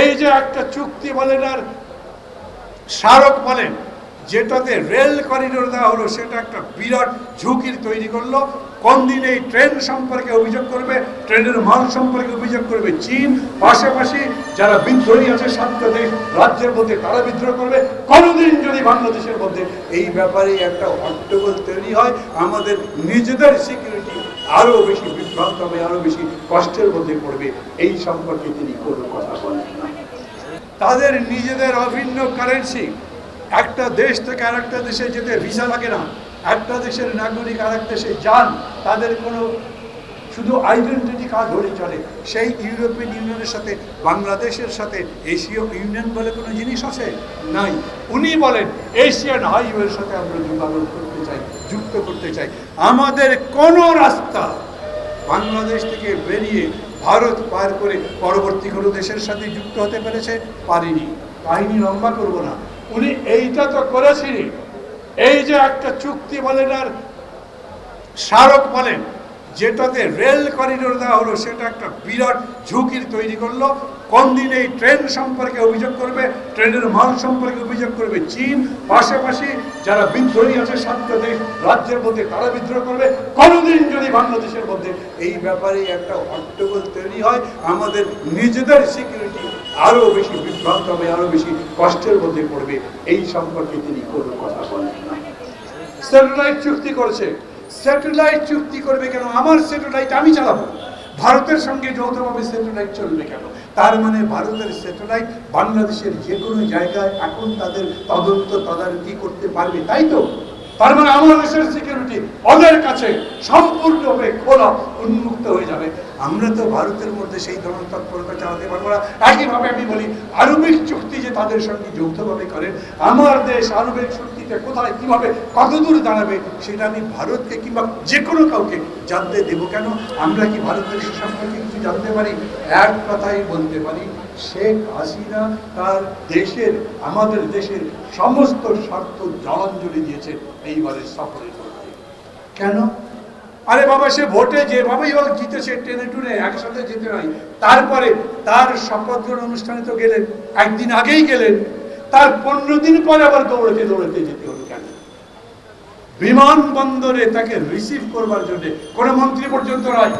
এই যে একটা চুক্তি বলেন আর স্মারক বলেন, যেটাতে রেল করিডোর দেওয়া হলো, সেটা একটা বিরাট ঝুঁকির তৈরি করল। কোন দিন এই ট্রেন সম্পর্কে অভিযোগ করবে, ট্রেনের মাল সম্পর্কে অভিযোগ করবে চীন, পাশাপাশি যারা বিদ্রোহী আছে সাত দেশ, রাজ্যের মধ্যে তারা বিদ্রোহ করবে। কোনোদিন যদি বাংলাদেশের মধ্যে এই ব্যাপারে একটা হট্টগোল তৈরি হয়, আমাদের নিজেদের সিকিউরিটি আরও বেশি বিভ্রান্ত হবে, আরও বেশি কষ্টের মধ্যে পড়বে। এই সম্পর্কে তিনি কোনো কথা তাদের নিজেদের অভিন্ন কারেন্সি একটা দেশ থেকে আরেকটা দেশে যেতে ভিসা লাগে না। একটা দেশের নাগরিক আরেক দেশে যান, তাদের কোনো শুধু আইডেন্টিটি কার্ড ধরে চলে। সেই ইউরোপিয়ান ইউনিয়নের সাথে, বাংলাদেশের সাথে, এশীয় ইউনিয়ন বলে কোনো জিনিস আছে? নাই। উনি বলেন এশিয়ান হাইওয়ের সাথে আমরা যোগাযোগ করতে চাই, যুক্ত করতে চাই। আমাদের কোনো রাস্তা বাংলাদেশ থেকে বেরিয়ে ভারত পার করে পরবর্তী কোনো দেশের সাথে যুক্ত হতে পেরেছে? পারিনি। কাহিনী লম্বা করব না। উনি এইটা তো করেছিলেন এই যে একটা চুক্তি বলেন আর স্মারক বলেন যেটাতে রেল করিডোর দেওয়া হলো, সেটা একটা বিরাট ঝুঁকির তৈরি করল। কোন দিন এই ট্রেন সম্পর্কে অভিযোগ করবে? ট্রেনের মাল সম্পর্কে অভিযোগ করবে চীন। পাশাপাশি যারা বিদ্রোহী আছে সাত দেশ রাজ্যের মধ্যে তারা বিদ্রোহ করবে। কোনোদিন যদি বাংলাদেশের মধ্যে এই ব্যাপারে একটা হট্টগোল তৈরি হয়, আমাদের নিজেদের সিকিউরিটি আরও বেশি বিভ্রান্ত হবে, আরও বেশি কষ্টের মধ্যে পড়বে। এই সম্পর্কে তিনি কোনো কথা বলেন না। স্যাটেলাইট চুক্তি করেছে। স্যাটেলাইট চুক্তি করবে কেন? আমার স্যাটেলাইট আমি চালাবো। ভারতের সঙ্গে যৌথভাবে স্যাটেলাইট চলবে কেন? তার মানে ভারতের স্যাটেলাইট বাংলাদেশের যে কোনো জায়গায় এখন তাদের তদন্ত তদারকি করতে পারবে, তাই তো? তার মানে আমার দেশের সিকিউরিটি ওদের কাছে সম্পূর্ণভাবে খোলা, উন্মুক্ত হয়ে যাবে। আমরা তো ভারতের মধ্যে সেই ধরনের তৎপরতা চালাতে পারব না। একইভাবে আমি বলি আরবিক চুক্তি যে তাদের সঙ্গে যৌথভাবে করেন আমার দেশ আরবের চুক্তিতে কোথায়, কীভাবে, কতদূর দাঁড়াবে, সেটা আমি ভারতকে কিংবা যে কোনো কাউকে জানতে দেব কেন? আমরা কি ভারতের সে সম্পর্কে কিছু জানতে পারি? এক কথাই বলতে পারি, শেখ হাসিনা তার দেশের, আমাদের দেশের সমস্ত স্বার্থ জলাঞ্জলি দিয়েছে এইবারের সফরের মধ্যে। কেন? আরে বাবা, সে ভোটে যেভাবেই হোক জিতেছে টেনে টুনে একসাথে যেতে হয় তারপরে তার শপথ গ্রহণ অনুষ্ঠানে তো গেলেন, একদিন আগেই গেলেন। তার পনেরো দিন পরে আবার দৌড়াতে দৌড়াতে যেতে হলো কেন? বিমানবন্দরে তাকে রিসিভ করবার জন্য কোন মন্ত্রী পর্যন্ত নয়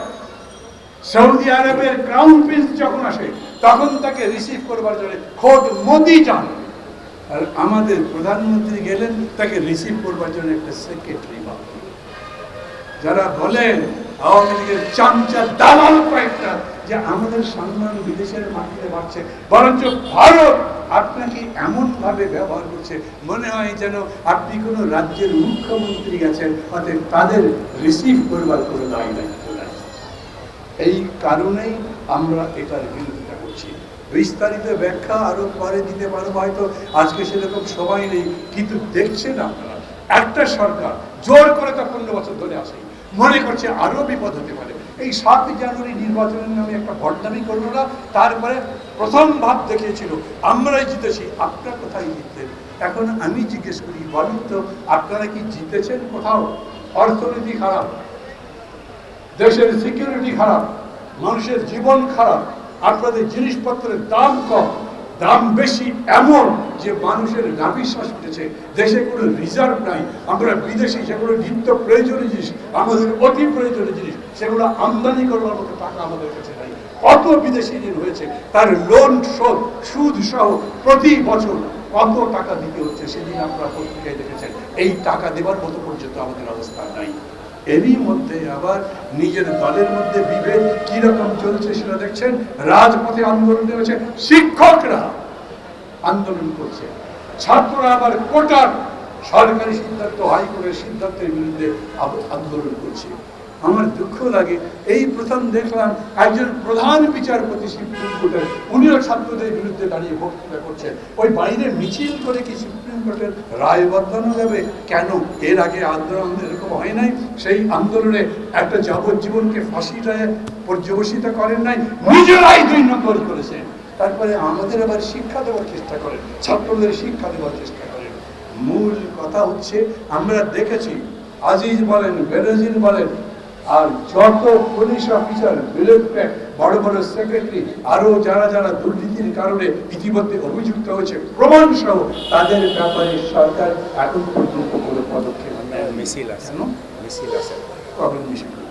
সৌদি আরবের ক্রাউন প্রিন্স যখন আসে, তখন তাকে রিসিভ করবার জন্য খোদ মোদি যান। আর আমাদের প্রধানমন্ত্রী গেলেন, তাকে রিসিভ করবার জন্য একটা সেক্রেটারি বাকি যারা বলেন, আওয়ামী লীগের চামচা দালাল কয়েকটা, যে আমাদের সম্মান বিদেশের মাটিতে বাড়ছে, বরঞ্চ ভারত আপনাকে এমন ভাবে ব্যবহার করছে, মনে হয় যেন আপনি কোনো রাজ্যের মুখ্যমন্ত্রী গেছেন অতএব তাদের রিসিভ করবার কোনো দায় দায়িত্ব নাই। এই কারণেই আমরা এটার বিরোধিতা করছি। বিস্তারিত ব্যাখ্যা আরও পরে দিতে পারব, হয়তো আজকে সেরকম সময় নেই, কিন্তু দেখছেন আপনারা, একটা সরকার জোর করে তা পনেরো বছর ধরে আসে মনে করছে আরও বিপদ হতে পারে। এই সাত জানুয়ারি নির্বাচনের নামে একটা বদনামি করল না, তারপরে প্রথম ভাব দেখিয়েছিল আমরাই জিতেছি, আপনারা কোথায় জিতলেন? এখন আমি জিজ্ঞেস করি, বলুন তো, আপনারা কি জিতেছেন কোথাও? অর্থনীতি খারাপ, দেশের সিকিউরিটি খারাপ, মানুষের জীবন খারাপ, আপনাদের জিনিসপত্রের দাম কম। দাম বেশি এমন যে মানুষের নাভিশ্বাস উঠেছে। দেশে কোনো রিজার্ভ নাই। আমরা বিদেশি সেগুলো নিত্য প্রয়োজনীয় জিনিস, আমাদের অতি প্রয়োজনীয় জিনিস, সেগুলো আমদানি করবার মতো টাকা আমাদের কাছে নাই। কত বিদেশি ঋণ হয়েছে, তার লোন শোধ, সুদ সহ প্রতি বছর কত টাকা দিতে হচ্ছে, সেদিন আপনারা পত্রিকায় দেখেছেন। এই টাকা দেবার মতো পর্যন্ত আমাদের অবস্থা নাই। এরই মধ্যে আবার নিজের দলের মধ্যে বিভেদ কি রকম চলছে সেটা দেখছেন? রাজপথে আন্দোলন নেমেছে, শিক্ষকরা আন্দোলন করছে। ছাত্ররা আবার কোটার সরকারি সিদ্ধান্ত, হাইকোর্টের সিদ্ধান্তের বিরুদ্ধে আন্দোলন করছে। আমার দুঃখ লাগে। এই প্রথম দেখলাম একজন প্রধান বিচারপতি সুপ্রিম কোর্টের উনিও ছাত্রদের বিরুদ্ধে দাঁড়িয়ে বক্তৃতা করছেন। ওই বাইরে মিছিল করে কি সুপ্রিম কোর্টের রায় বদলানো যাবে? কেন? এর আগে আন্দোলন এরকম হয় নাই? সেই আন্দোলনে একটা যাবজ্জীবনকে ফাঁসি রায় পর্যবসিত করেন নাই, নিজেরাই দুই নম্বর করেছেন। তারপরে আমাদের আবার শিক্ষা দেওয়ার চেষ্টা করেন, ছাত্রদের শিক্ষা দেওয়ার চেষ্টা করেন। মূল কথা হচ্ছে, আমরা দেখেছি, আজিজ বলেন, বেনজির বলেন আর যত পুলিশ অফিসার বিলেট বড় বড় সেক্রেটারি আরও যারা যারা দুর্নীতির কারণে ইতিমধ্যে অভিযুক্ত হয়েছে প্রমাণ সহ তাদের ব্যাপারে সরকার এখন পর্যন্ত কোনো পদক্ষেপ নেয় মিছিল আছে? মিছিল আছে। কখন মিছিল।